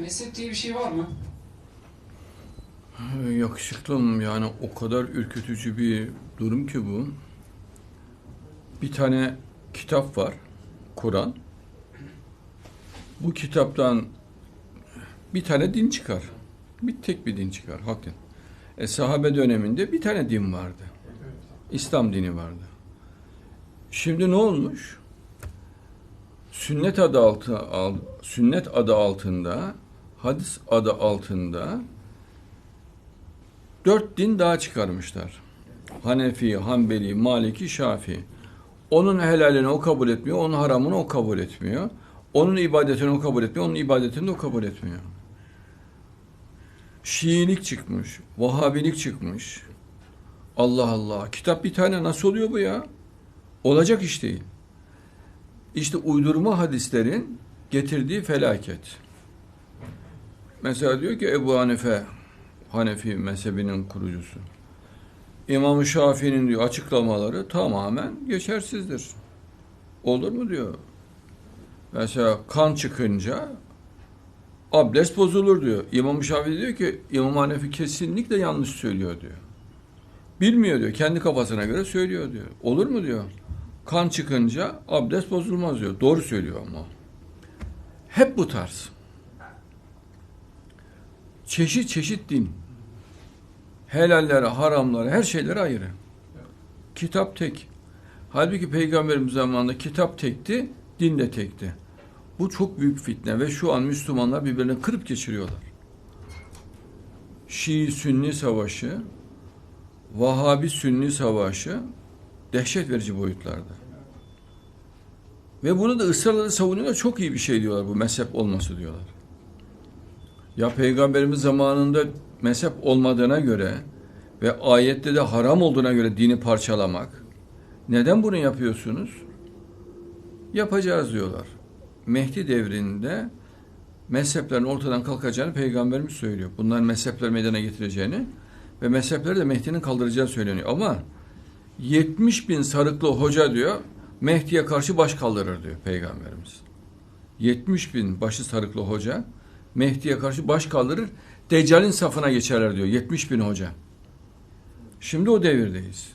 Mezhep diye bir şey var mı? Yakışıklım yani o kadar ürkütücü bir durum ki bu. Bir tane kitap var, Kur'an. Bu kitaptan bir tane din çıkar. Bir tek bir din çıkar, hak din. E, sahabe döneminde bir tane din vardı. İslam dini vardı. Şimdi ne olmuş? Sünnet adı altı, al, sünnet adı altında, hadis adı altında dört din daha çıkarmışlar. Hanefi, Hanbeli, Maliki, Şafii. Onun helalini o kabul etmiyor, onun haramını o kabul etmiyor. Onun ibadetini o kabul etmiyor, onun ibadetini de o kabul etmiyor. Şiilik çıkmış, Vahabilik çıkmış. Allah Allah, kitap bir tane nasıl oluyor bu ya? Olacak iş değil. İşte uydurma hadislerin getirdiği felaket. Mesela diyor ki Ebu Hanife, Hanefi mezhebinin kurucusu. İmam-ı Şafii'nin diyor açıklamaları tamamen geçersizdir. Olur mu diyor. Mesela kan çıkınca abdest bozulur diyor. İmam-ı Şafii diyor ki İmam Hanefi kesinlikle yanlış söylüyor diyor. Bilmiyor diyor. Kendi kafasına göre söylüyor diyor. Olur mu diyor. Kan çıkınca abdest bozulmaz diyor. Doğru söylüyor ama. Hep bu tarz. Çeşit çeşit din. Helallere, haramlara, her şeylere ayrı. Kitap tek. Halbuki Peygamberimiz zamanında kitap tekti, din de tekti. Bu çok büyük fitne ve şu an Müslümanlar birbirlerini kırıp geçiriyorlar. Şii-Sünni savaşı, Vahabi-Sünni savaşı dehşet verici boyutlarda. Ve bunu da ısrarla da savunuyorlar. Çok iyi bir şey diyorlar bu mezhep olması diyorlar. Ya Peygamberimiz zamanında mezhep olmadığına göre ve ayette de haram olduğuna göre dini parçalamak neden bunu yapıyorsunuz? Yapacağız diyorlar. Mehdi devrinde mezheplerin ortadan kalkacağını Peygamberimiz söylüyor. Bunların mezhepler meydana getireceğini ve mezhepleri de Mehdi'nin kaldıracağı söyleniyor. Ama 70 bin sarıklı hoca diyor Mehdi'ye karşı baş kaldırır diyor Peygamberimiz. 70 bin başı sarıklı hoca Mehdi'ye karşı baş kaldırır. Deccal'in safına geçerler diyor 70 bin hoca. Şimdi o devirdeyiz.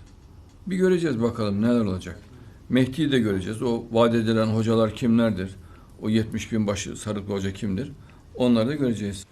Bir göreceğiz bakalım neler olacak. Mehdi'yi de göreceğiz. O vaat edilen hocalar kimlerdir? O 70 bin başı sarıklı hoca kimdir? Onları da göreceğiz.